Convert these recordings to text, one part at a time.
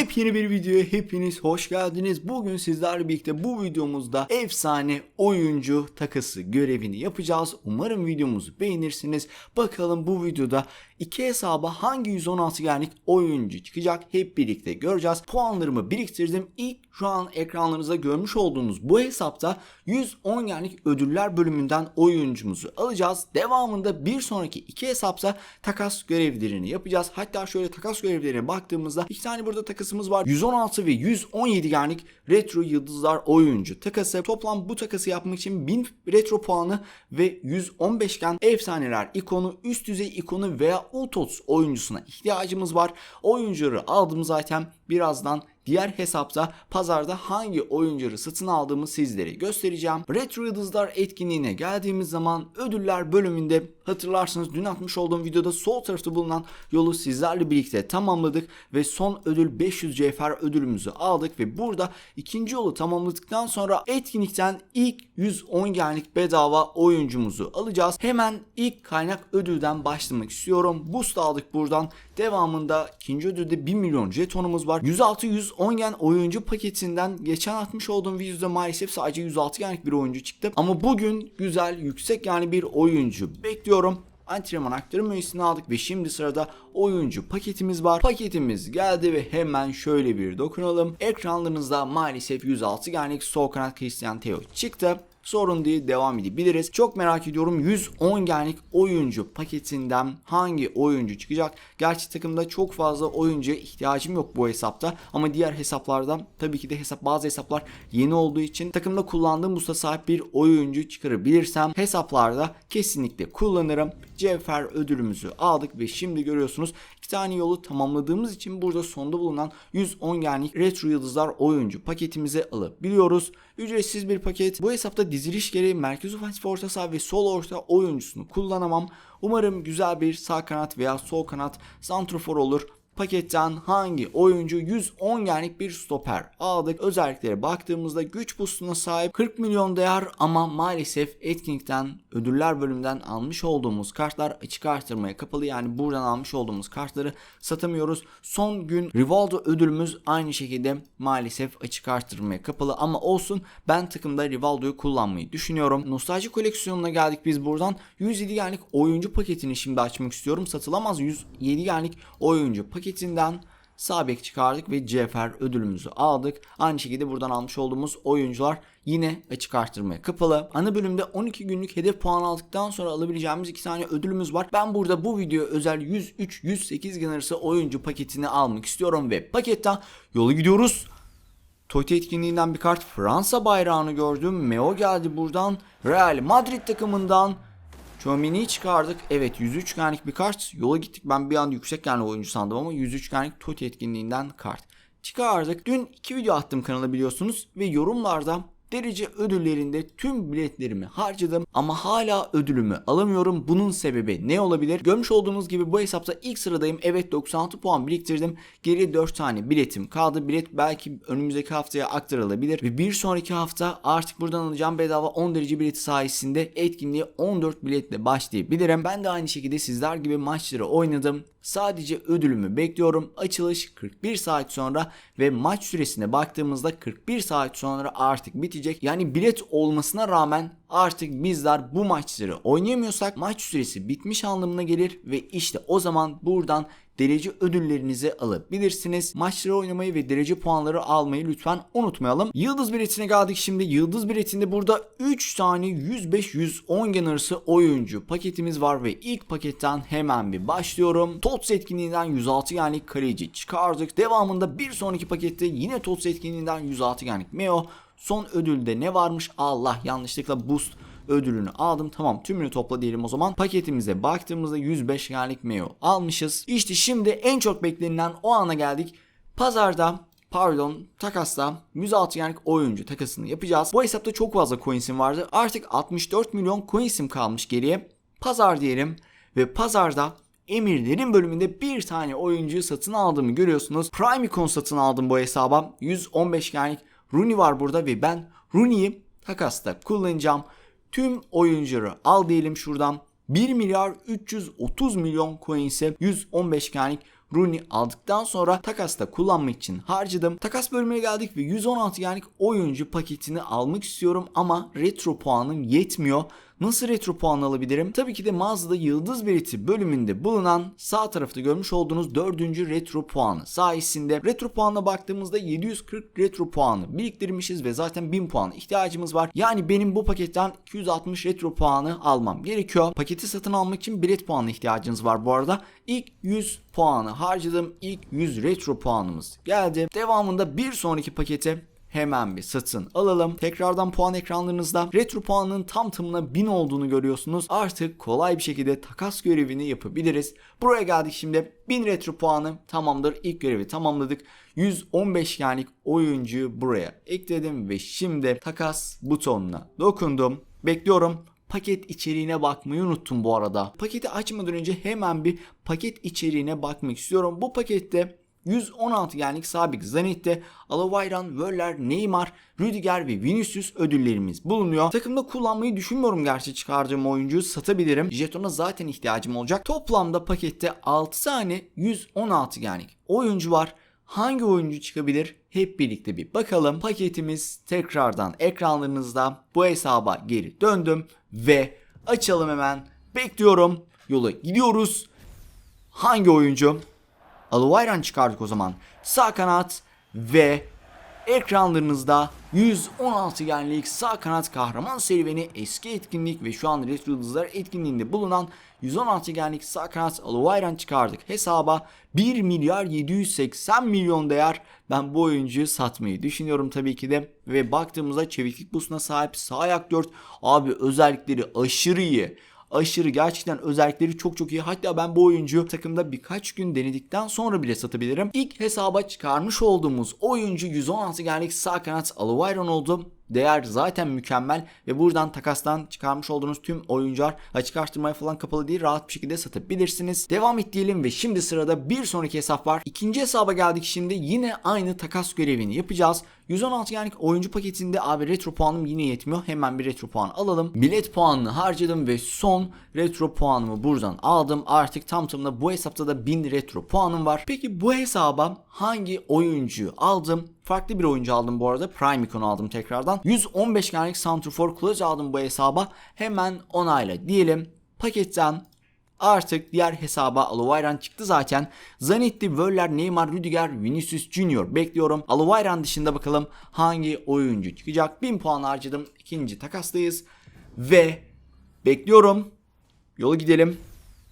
Yepyeni bir videoya hepiniz hoş geldiniz. Bugün sizlerle birlikte bu videomuzda efsane oyuncu takası görevini yapacağız. Umarım videomuzu beğenirsiniz. Bakalım bu videoda iki hesaba hangi 116 genlik oyuncu çıkacak hep birlikte göreceğiz. Puanlarımı biriktirdim. İlk şu an ekranlarınızda görmüş olduğunuz bu hesapta 110 genlik ödüller bölümünden oyuncumuzu alacağız. Devamında bir sonraki iki hesapta takas görevlerini yapacağız. Hatta şöyle takas görevlerine baktığımızda iki tane burada takasımız var. 116 ve 117 genlik retro yıldızlar oyuncu takası. Toplam bu takası yapmak için 1000 retro puanı ve 115 gen efsaneler ikonu, üst düzey ikonu veya Ultots oyuncusuna ihtiyacımız var. Oyuncuları aldım zaten birazdan diğer hesapta pazarda hangi oyuncuları satın aldığımı sizlere göstereceğim. Retro Yıldızlar etkinliğine geldiğimiz zaman ödüller bölümünde hatırlarsınız dün atmış olduğum videoda sol tarafta bulunan yolu sizlerle birlikte tamamladık ve son ödül 500 CFR ödülümüzü aldık ve burada ikinci yolu tamamladıktan sonra etkinlikten ilk 110 genlik bedava oyuncumuzu alacağız. Hemen ilk kaynak ödülden başlamak istiyorum. Boost aldık buradan. Devamında ikinci ödülde 1 milyon jetonumuz var. 106 110 gen oyuncu paketinden geçen atmış olduğum videoda maalesef sadece 106 genlik bir oyuncu çıktı. Ama bugün güzel yüksek yani bir oyuncu bekliyorum antrenman aktarım üyesini aldık ve şimdi sırada oyuncu paketimiz var. Paketimiz geldi ve hemen şöyle bir dokunalım. Ekranlarınızda maalesef 106 genlik sol kanat Christian Theo çıktı sorun değil devam edebiliriz. Çok merak ediyorum 110 genlik oyuncu paketinden hangi oyuncu çıkacak? Gerçi takımda çok fazla oyuncuya ihtiyacım yok bu hesapta ama diğer hesaplardan tabii ki de hesap bazı hesaplar yeni olduğu için takımda kullandığım busta sahip bir oyuncu çıkarabilirsem hesaplarda kesinlikle kullanırım. Cevher ödülümüzü aldık ve şimdi görüyorsunuz tane yolu tamamladığımız için burada sonda bulunan 110 genlik retro yıldızlar oyuncu paketimizi alabiliyoruz. Ücretsiz bir paket. Bu hesapta diziliş gereği merkez ofansif orta saha ve sol orta oyuncusunu kullanamam. Umarım güzel bir sağ kanat veya sol kanat santrofor olur paketten hangi oyuncu 110 genlik bir stoper aldık. Özelliklere baktığımızda güç boostuna sahip 40 milyon değer ama maalesef etkinlikten ödüller bölümünden almış olduğumuz kartlar açık artırmaya kapalı. Yani buradan almış olduğumuz kartları satamıyoruz. Son gün Rivaldo ödülümüz aynı şekilde maalesef açık artırmaya kapalı ama olsun ben takımda Rivaldo'yu kullanmayı düşünüyorum. Nostalji koleksiyonuna geldik biz buradan. 107 genlik oyuncu paketini şimdi açmak istiyorum. Satılamaz 107 genlik oyuncu paketi paketinden sağ çıkardık ve Cefer ödülümüzü aldık. Aynı şekilde buradan almış olduğumuz oyuncular yine açık arttırmaya kapalı. Ana bölümde 12 günlük hedef puan aldıktan sonra alabileceğimiz iki tane ödülümüz var. Ben burada bu video özel 103-108 gün arası oyuncu paketini almak istiyorum ve paketten yola gidiyoruz. Totti etkinliğinden bir kart Fransa bayrağını gördüm. Meo geldi buradan. Real Madrid takımından Chouamini'yi çıkardık. Evet 103 genlik bir kart. Yola gittik. Ben bir an yüksek genli oyuncu sandım ama 103 genlik TOTI etkinliğinden kart çıkardık. Dün iki video attım kanala biliyorsunuz ve yorumlarda derece ödüllerinde tüm biletlerimi harcadım ama hala ödülümü alamıyorum. Bunun sebebi ne olabilir? Görmüş olduğunuz gibi bu hesapta ilk sıradayım. Evet 96 puan biriktirdim. Geriye 4 tane biletim kaldı. Bilet belki önümüzdeki haftaya aktarılabilir ve bir sonraki hafta artık buradan alacağım bedava 10 derece bileti sayesinde etkinliğe 14 biletle başlayabilirim. Ben de aynı şekilde sizler gibi maçları oynadım. Sadece ödülümü bekliyorum. Açılış 41 saat sonra ve maç süresine baktığımızda 41 saat sonra artık bitecek. Yani bilet olmasına rağmen artık bizler bu maçları oynayamıyorsak maç süresi bitmiş anlamına gelir ve işte o zaman buradan derece ödüllerinizi alabilirsiniz. Maçları oynamayı ve derece puanları almayı lütfen unutmayalım. Yıldız biletine geldik şimdi. Yıldız biletinde burada 3 tane 105-110 gen arası oyuncu paketimiz var ve ilk paketten hemen bir başlıyorum. TOTS etkinliğinden 106 genlik kaleci çıkardık. Devamında bir sonraki pakette yine TOTS etkinliğinden 106 genlik Meo. Son ödülde ne varmış? Allah yanlışlıkla boost ödülünü aldım. Tamam tümünü topla diyelim o zaman. Paketimize baktığımızda 105 genlik Meo almışız. İşte şimdi en çok beklenilen o ana geldik. Pazarda pardon takasla 106 genlik oyuncu takasını yapacağız. Bu hesapta çok fazla coinsim vardı. Artık 64 milyon coinsim kalmış geriye. Pazar diyelim ve pazarda emirlerin bölümünde bir tane oyuncuyu satın aldığımı görüyorsunuz. Prime Icon satın aldım bu hesaba. 115 genlik Rooney var burada ve ben Rooney'i takasta kullanacağım. Tüm oyuncuları al diyelim şuradan. 1 milyar 330 milyon coin ise 115 genlik Rooney aldıktan sonra takasta kullanmak için harcadım. Takas bölümüne geldik ve 116 genlik oyuncu paketini almak istiyorum ama retro puanım yetmiyor. Nasıl retro puan alabilirim? Tabii ki de mağazada Yıldız Biriti bölümünde bulunan sağ tarafta görmüş olduğunuz 4. retro puanı sayesinde retro puanına baktığımızda 740 retro puanı biriktirmişiz ve zaten 1000 puan ihtiyacımız var. Yani benim bu paketten 260 retro puanı almam gerekiyor. Paketi satın almak için bilet puanı ihtiyacınız var bu arada. İlk 100 puanı harcadım. İlk 100 retro puanımız geldi. Devamında bir sonraki pakete hemen bir satın alalım. Tekrardan puan ekranlarınızda retro puanının tam tamına 1000 olduğunu görüyorsunuz. Artık kolay bir şekilde takas görevini yapabiliriz. Buraya geldik şimdi. 1000 retro puanı tamamdır. İlk görevi tamamladık. 115 genlik oyuncuyu buraya ekledim ve şimdi takas butonuna dokundum. Bekliyorum. Paket içeriğine bakmayı unuttum bu arada. Paketi açmadan önce hemen bir paket içeriğine bakmak istiyorum. Bu pakette 116 genlik sabit Zenit'te Alavayran, Wöller, Neymar, Rüdiger ve Vinicius ödüllerimiz bulunuyor. Takımda kullanmayı düşünmüyorum gerçi çıkardığım oyuncuyu satabilirim. Jetona zaten ihtiyacım olacak. Toplamda pakette 6 tane 116 genlik oyuncu var. Hangi oyuncu çıkabilir? Hep birlikte bir bakalım. Paketimiz tekrardan ekranlarınızda. Bu hesaba geri döndüm ve açalım hemen. Bekliyorum. Yola gidiyoruz. Hangi oyuncu? Aluayran çıkardık o zaman. Sağ kanat ve ekranlarınızda 116 genlik sağ kanat kahraman serüveni eski etkinlik ve şu an Retro Yıldızlar etkinliğinde bulunan 116 genlik sağ kanat Aluayran çıkardık. Hesaba 1 milyar 780 milyon değer. Ben bu oyuncuyu satmayı düşünüyorum tabii ki de ve baktığımızda çeviklik boostuna sahip sağ ayak 4 abi özellikleri aşırı iyi aşırı gerçekten özellikleri çok çok iyi. Hatta ben bu oyuncu takımda birkaç gün denedikten sonra bile satabilirim. İlk hesaba çıkarmış olduğumuz oyuncu 116 genlik sağ kanat Aluayron oldu. Değer zaten mükemmel ve buradan takastan çıkarmış olduğunuz tüm oyuncular açık arttırmaya falan kapalı değil rahat bir şekilde satabilirsiniz. Devam et diyelim ve şimdi sırada bir sonraki hesap var. İkinci hesaba geldik şimdi yine aynı takas görevini yapacağız. 116 genlik oyuncu paketinde abi retro puanım yine yetmiyor. Hemen bir retro puan alalım. Bilet puanını harcadım ve son retro puanımı buradan aldım. Artık tam tamına bu hesapta da 1000 retro puanım var. Peki bu hesaba hangi oyuncuyu aldım? Farklı bir oyuncu aldım bu arada. Prime Icon aldım tekrardan. 115 genlik Santrfor Clutch aldım bu hesaba. Hemen onayla diyelim. Paketten Artık diğer hesaba Alovayran çıktı zaten. Zanetti, Wöller, Neymar, Rüdiger, Vinicius Junior bekliyorum. Alovayran dışında bakalım hangi oyuncu çıkacak. 1000 puan harcadım. İkinci takastayız. Ve bekliyorum. Yola gidelim.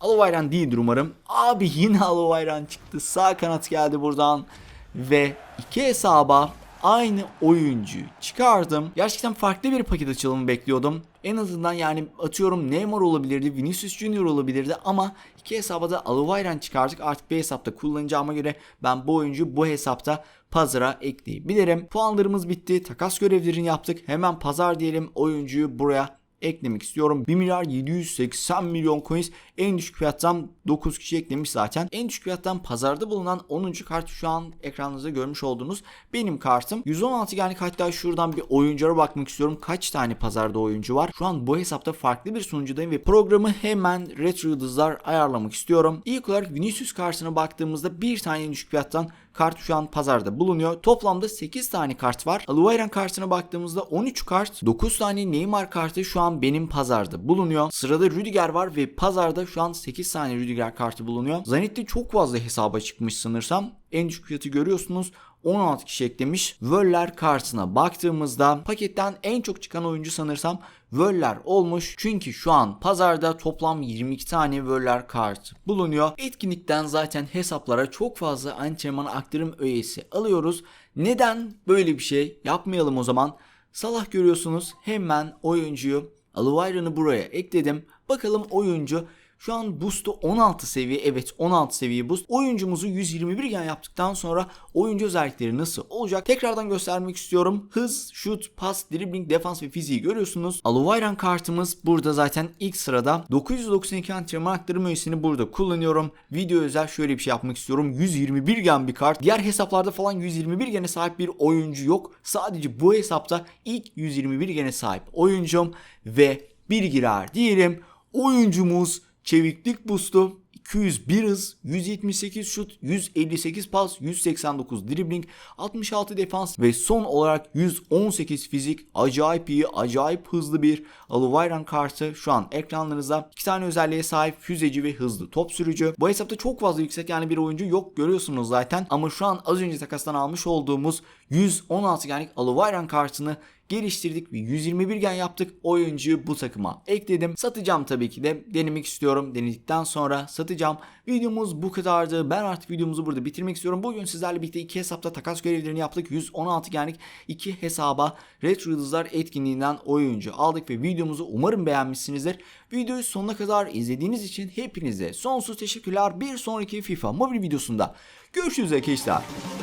Alovayran değildir umarım. Abi yine Alovayran çıktı. Sağ kanat geldi buradan. Ve iki hesaba aynı oyuncuyu çıkardım. Gerçekten farklı bir paket açılımı bekliyordum. En azından yani atıyorum Neymar olabilirdi, Vinicius Junior olabilirdi ama iki hesaba da Alubayran çıkardık. Artık bir hesapta kullanacağıma göre ben bu oyuncu bu hesapta pazara ekleyebilirim. Puanlarımız bitti. Takas görevlerini yaptık. Hemen pazar diyelim. Oyuncuyu buraya eklemek istiyorum. 1 milyar 780 milyon coins en düşük fiyattan 9 kişi eklemiş zaten. En düşük fiyattan pazarda bulunan 10. kart şu an ekranınızda görmüş olduğunuz benim kartım. 116 genlik hatta şuradan bir oyunculara bakmak istiyorum. Kaç tane pazarda oyuncu var? Şu an bu hesapta farklı bir sunucudayım ve programı hemen retro yıldızlar ayarlamak istiyorum. İlk olarak Vinicius kartına baktığımızda bir tane en düşük fiyattan kart şu an pazarda bulunuyor. Toplamda 8 tane kart var. Aluayran kartına baktığımızda 13 kart, 9 tane Neymar kartı şu an benim pazarda bulunuyor. Sırada Rüdiger var ve pazarda şu an 8 tane Rüdiger kartı bulunuyor. Zanet'te çok fazla hesaba çıkmış sanırsam. En düşük fiyatı görüyorsunuz. 16 kişi eklemiş. Wöller kartına baktığımızda paketten en çok çıkan oyuncu sanırsam Wöller olmuş. Çünkü şu an pazarda toplam 22 tane Wöller kart bulunuyor. Etkinlikten zaten hesaplara çok fazla antrenman aktarım öğesi alıyoruz. Neden böyle bir şey yapmayalım o zaman? Salah görüyorsunuz hemen oyuncuyu Aluvayra'nı buraya ekledim. Bakalım oyuncu şu an boost'u 16 seviye. Evet 16 seviye boost. Oyuncumuzu 121 gen yaptıktan sonra oyuncu özellikleri nasıl olacak? Tekrardan göstermek istiyorum. Hız, şut, pas, dribbling, defans ve fiziği görüyorsunuz. Aluvayran kartımız burada zaten ilk sırada. 992 antrenman aktarım öğesini burada kullanıyorum. Video özel şöyle bir şey yapmak istiyorum. 121 gen bir kart. Diğer hesaplarda falan 121 gene sahip bir oyuncu yok. Sadece bu hesapta ilk 121 gene sahip oyuncum ve bir girer diyelim. Oyuncumuz çeviklik boost'u 201 hız, 178 şut, 158 pas, 189 dribbling, 66 defans ve son olarak 118 fizik. Acayip iyi, acayip hızlı bir Alubayran kartı şu an ekranlarınızda. İki tane özelliğe sahip füzeci ve hızlı top sürücü. Bu hesapta çok fazla yüksek yani bir oyuncu yok görüyorsunuz zaten. Ama şu an az önce takastan almış olduğumuz 116 genlik Alubayran kartını geliştirdik ve 121 gen yaptık. Oyuncuyu bu takıma ekledim. Satacağım tabii ki de. Denemek istiyorum. Denedikten sonra satacağım. Videomuz bu kadardı. Ben artık videomuzu burada bitirmek istiyorum. Bugün sizlerle birlikte iki hesapta takas görevlerini yaptık. 116 genlik iki hesaba Retro Yıldızlar etkinliğinden oyuncu aldık ve videomuzu umarım beğenmişsinizdir. Videoyu sonuna kadar izlediğiniz için hepinize sonsuz teşekkürler. Bir sonraki FIFA mobil videosunda görüşürüz arkadaşlar.